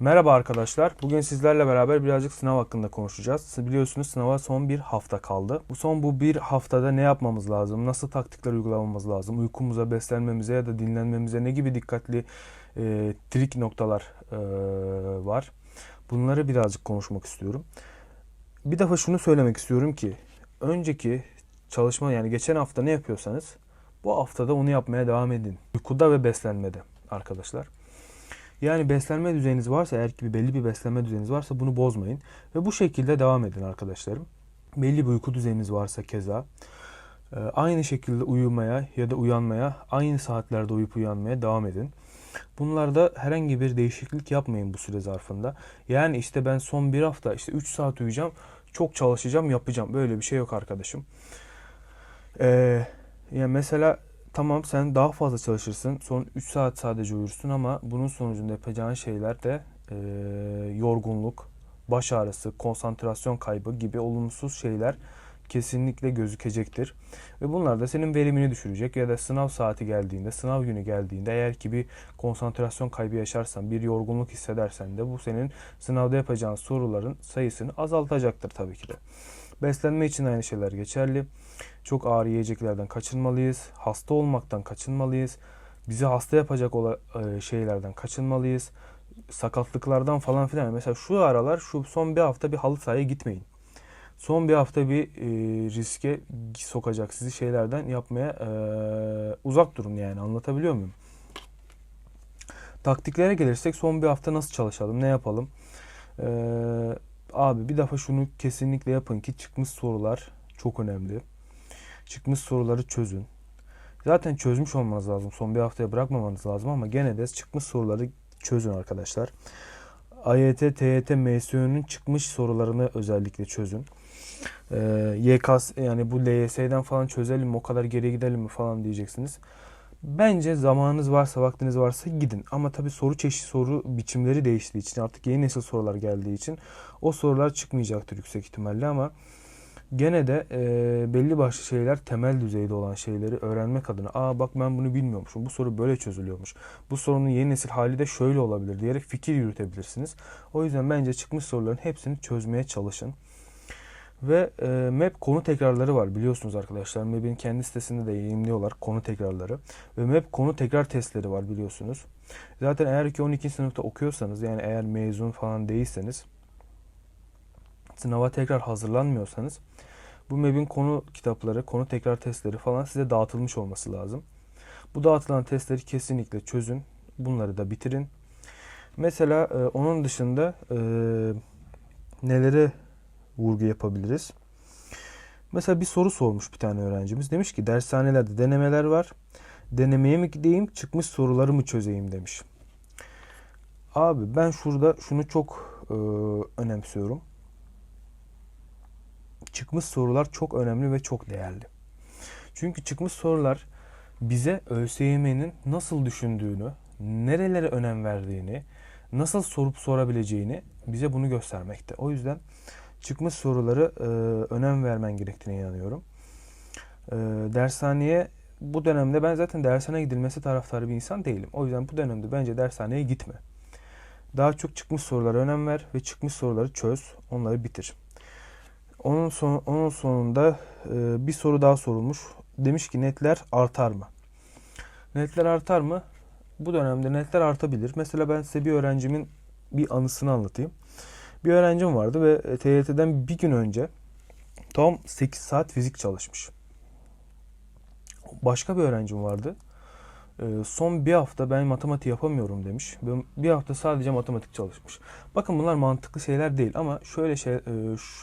Merhaba arkadaşlar. Bugün sizlerle beraber birazcık sınav hakkında konuşacağız. Siz Biliyorsunuz sınava son bir hafta kaldı. Bu son bu bir haftada ne yapmamız lazım? Nasıl taktikler uygulamamız lazım? Uykumuza, beslenmemize ya da dinlenmemize ne gibi dikkatli e, trik noktalar e, var? Bunları birazcık konuşmak istiyorum. Bir defa şunu söylemek istiyorum ki önceki çalışma yani geçen hafta ne yapıyorsanız bu haftada onu yapmaya devam edin. Uykuda ve beslenmede arkadaşlar. Yani beslenme düzeniniz varsa eğer ki belli bir beslenme düzeniniz varsa bunu bozmayın. Ve bu şekilde devam edin arkadaşlarım. Belli bir uyku düzeniniz varsa keza e, aynı şekilde uyumaya ya da uyanmaya aynı saatlerde uyup uyanmaya devam edin. Bunlarda herhangi bir değişiklik yapmayın bu süre zarfında. Yani işte ben son bir hafta işte 3 saat uyuyacağım, çok çalışacağım, yapacağım. Böyle bir şey yok arkadaşım. Ee, yani mesela tamam sen daha fazla çalışırsın. Son 3 saat sadece uyursun ama bunun sonucunda yapacağın şeyler de e, yorgunluk, baş ağrısı, konsantrasyon kaybı gibi olumsuz şeyler kesinlikle gözükecektir. Ve bunlar da senin verimini düşürecek ya da sınav saati geldiğinde, sınav günü geldiğinde eğer ki bir konsantrasyon kaybı yaşarsan, bir yorgunluk hissedersen de bu senin sınavda yapacağın soruların sayısını azaltacaktır tabii ki de. Beslenme için aynı şeyler geçerli. Çok ağır yiyeceklerden kaçınmalıyız. Hasta olmaktan kaçınmalıyız. Bizi hasta yapacak e, şeylerden kaçınmalıyız. Sakatlıklardan falan filan. Mesela şu aralar şu son bir hafta bir halı sahaya gitmeyin. Son bir hafta bir e, riske sokacak sizi şeylerden yapmaya e, uzak durun yani anlatabiliyor muyum? Taktiklere gelirsek son bir hafta nasıl çalışalım, ne yapalım? Ee, abi bir defa şunu kesinlikle yapın ki çıkmış sorular çok önemli. Çıkmış soruları çözün. Zaten çözmüş olmanız lazım. Son bir haftaya bırakmamanız lazım ama gene de çıkmış soruları çözün arkadaşlar. AYT, TYT, MSÜ'nün çıkmış sorularını özellikle çözün. Ee, YKS yani bu LYS'den falan çözelim mi o kadar geri gidelim mi falan diyeceksiniz. Bence zamanınız varsa, vaktiniz varsa gidin. Ama tabii soru çeşit, soru biçimleri değiştiği için artık yeni nesil sorular geldiği için o sorular çıkmayacaktır yüksek ihtimalle ama gene de e, belli başlı şeyler temel düzeyde olan şeyleri öğrenmek adına aa bak ben bunu bilmiyormuşum. Bu soru böyle çözülüyormuş. Bu sorunun yeni nesil hali de şöyle olabilir diyerek fikir yürütebilirsiniz. O yüzden bence çıkmış soruların hepsini çözmeye çalışın. Ve e, MAP konu tekrarları var biliyorsunuz arkadaşlar. MAP'in kendi sitesinde de yayınlıyorlar konu tekrarları. Ve MAP konu tekrar testleri var biliyorsunuz. Zaten eğer ki 12. sınıfta okuyorsanız yani eğer mezun falan değilseniz sınava tekrar hazırlanmıyorsanız bu MEB'in konu kitapları, konu tekrar testleri falan size dağıtılmış olması lazım. Bu dağıtılan testleri kesinlikle çözün. Bunları da bitirin. Mesela e, onun dışında e, nelere vurgu yapabiliriz? Mesela bir soru sormuş bir tane öğrencimiz. Demiş ki dershanelerde denemeler var. Denemeye mi gideyim, çıkmış soruları mı çözeyim demiş. Abi ben şurada şunu çok e, önemsiyorum. Çıkmış sorular çok önemli ve çok değerli. Çünkü çıkmış sorular bize ÖSYM'nin nasıl düşündüğünü, nerelere önem verdiğini, nasıl sorup sorabileceğini bize bunu göstermekte. O yüzden çıkmış soruları e, önem vermen gerektiğine inanıyorum. E, dershaneye bu dönemde ben zaten dershaneye gidilmesi taraftarı bir insan değilim. O yüzden bu dönemde bence dershaneye gitme. Daha çok çıkmış sorulara önem ver ve çıkmış soruları çöz, onları bitir. Onun son, onun sonunda e, bir soru daha sorulmuş. Demiş ki netler artar mı? Netler artar mı? Bu dönemde netler artabilir. Mesela ben size bir öğrencimin bir anısını anlatayım. Bir öğrencim vardı ve TYT'den bir gün önce tam 8 saat fizik çalışmış. Başka bir öğrencim vardı. Ee, Son bir hafta ben matematik yapamıyorum demiş. Bir hafta sadece matematik çalışmış. Bakın bunlar mantıklı şeyler değil ama şöyle şey e,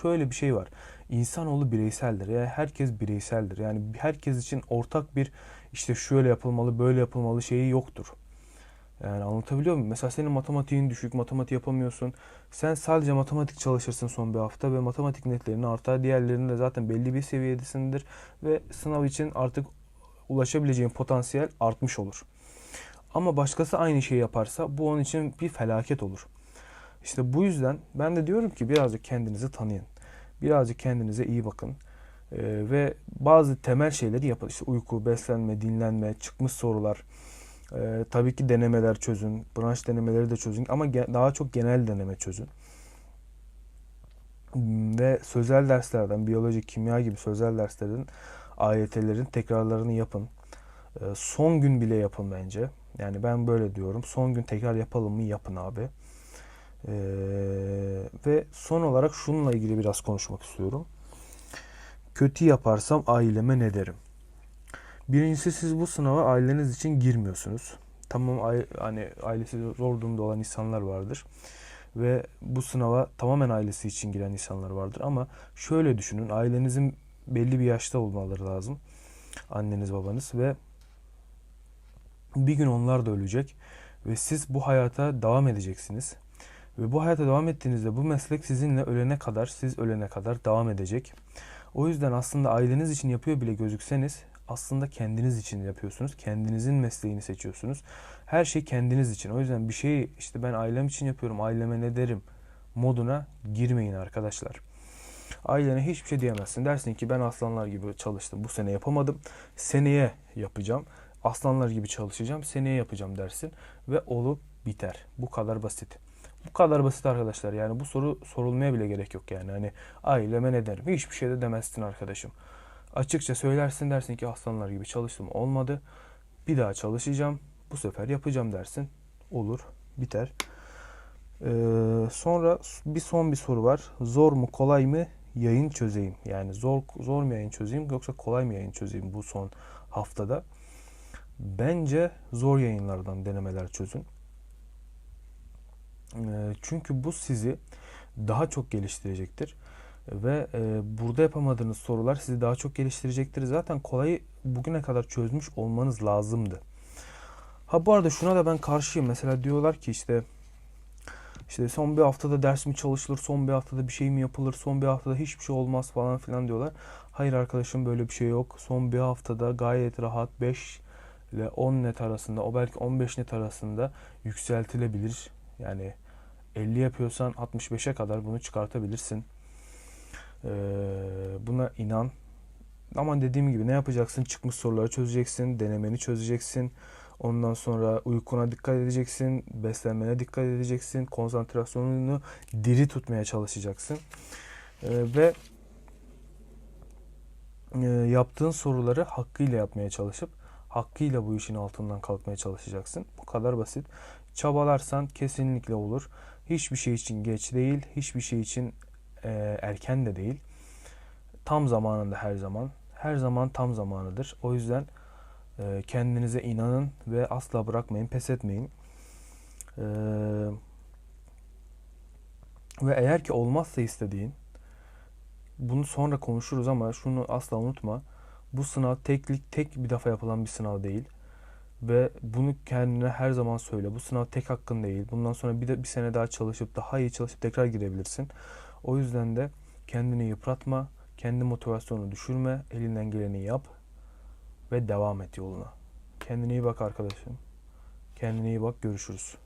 şöyle bir şey var. İnsanoğlu bireyseldir. Yani herkes bireyseldir. Yani herkes için ortak bir işte şöyle yapılmalı, böyle yapılmalı şeyi yoktur. Yani anlatabiliyor muyum? Mesela senin matematiğin düşük, matematik yapamıyorsun. Sen sadece matematik çalışırsın son bir hafta ve matematik netlerin artar. Diğerlerinin de zaten belli bir seviyedesindir ve sınav için artık ulaşabileceğin potansiyel artmış olur. Ama başkası aynı şeyi yaparsa bu onun için bir felaket olur. İşte bu yüzden ben de diyorum ki birazcık kendinizi tanıyın. Birazcık kendinize iyi bakın. Ee, ve bazı temel şeyleri yapın. İşte uyku, beslenme, dinlenme, çıkmış sorular, Ee, tabii ki denemeler çözün, branş denemeleri de çözün ama daha çok genel deneme çözün. Hmm, Ve sözel derslerden, biyoloji, kimya gibi sözel derslerin AYT'lerin tekrarlarını yapın. Ee, son gün bile yapın bence. Yani ben böyle diyorum. Son gün tekrar yapalım mı? Yapın abi. Ee, ve son olarak şununla ilgili biraz konuşmak istiyorum. Kötü yaparsam aileme ne derim? Birincisi siz bu sınava aileniz için girmiyorsunuz. Tamam hani ailesi zor durumda olan insanlar vardır. Ve bu sınava tamamen ailesi için giren insanlar vardır. Ama şöyle düşünün ailenizin belli bir yaşta olmaları lazım. Anneniz babanız ve bir gün onlar da ölecek. Ve siz bu hayata devam edeceksiniz. Ve bu hayata devam ettiğinizde bu meslek sizinle ölene kadar, siz ölene kadar devam edecek. O yüzden aslında aileniz için yapıyor bile gözükseniz aslında kendiniz için yapıyorsunuz. Kendinizin mesleğini seçiyorsunuz. Her şey kendiniz için. O yüzden bir şeyi işte ben ailem için yapıyorum, aileme ne derim moduna girmeyin arkadaşlar. Ailene hiçbir şey diyemezsin. Dersin ki ben aslanlar gibi çalıştım. Bu sene yapamadım. Seneye yapacağım. Aslanlar gibi çalışacağım. Seneye yapacağım dersin. Ve olup biter. Bu kadar basit. Bu kadar basit arkadaşlar. Yani bu soru sorulmaya bile gerek yok yani. Hani aileme ne derim? Hiçbir şey de demezsin arkadaşım. Açıkça söylersin dersin ki aslanlar gibi çalıştım olmadı. Bir daha çalışacağım. Bu sefer yapacağım dersin. Olur. Biter. Ee, sonra bir son bir soru var. Zor mu kolay mı yayın çözeyim? Yani zor zor mu yayın çözeyim yoksa kolay mı yayın çözeyim bu son haftada? Bence zor yayınlardan denemeler çözün. Ee, çünkü bu sizi daha çok geliştirecektir. Ve e, burada yapamadığınız sorular sizi daha çok geliştirecektir. Zaten kolayı bugüne kadar çözmüş olmanız lazımdı. Ha bu arada şuna da ben karşıyım. Mesela diyorlar ki işte işte son bir haftada ders mi çalışılır, son bir haftada bir şey mi yapılır, son bir haftada hiçbir şey olmaz falan filan diyorlar. Hayır arkadaşım böyle bir şey yok. Son bir haftada gayet rahat 5 ile 10 net arasında, o belki 15 net arasında yükseltilebilir. Yani 50 yapıyorsan 65'e kadar bunu çıkartabilirsin. Ee, buna inan. Ama dediğim gibi ne yapacaksın? Çıkmış soruları çözeceksin, denemeni çözeceksin. Ondan sonra uykuna dikkat edeceksin, beslenmene dikkat edeceksin, konsantrasyonunu diri tutmaya çalışacaksın. Ee, ve e, yaptığın soruları hakkıyla yapmaya çalışıp hakkıyla bu işin altından kalkmaya çalışacaksın. Bu kadar basit. Çabalarsan kesinlikle olur. Hiçbir şey için geç değil, hiçbir şey için e, erken de değil. Tam zamanında her zaman. Her zaman tam zamanıdır. O yüzden e, kendinize inanın ve asla bırakmayın, pes etmeyin. E, ve eğer ki olmazsa istediğin, bunu sonra konuşuruz ama şunu asla unutma. Bu sınav teklik tek bir defa yapılan bir sınav değil. Ve bunu kendine her zaman söyle. Bu sınav tek hakkın değil. Bundan sonra bir de bir sene daha çalışıp daha iyi çalışıp tekrar girebilirsin. O yüzden de kendini yıpratma, kendi motivasyonunu düşürme, elinden geleni yap ve devam et yoluna. Kendine iyi bak arkadaşım. Kendine iyi bak, görüşürüz.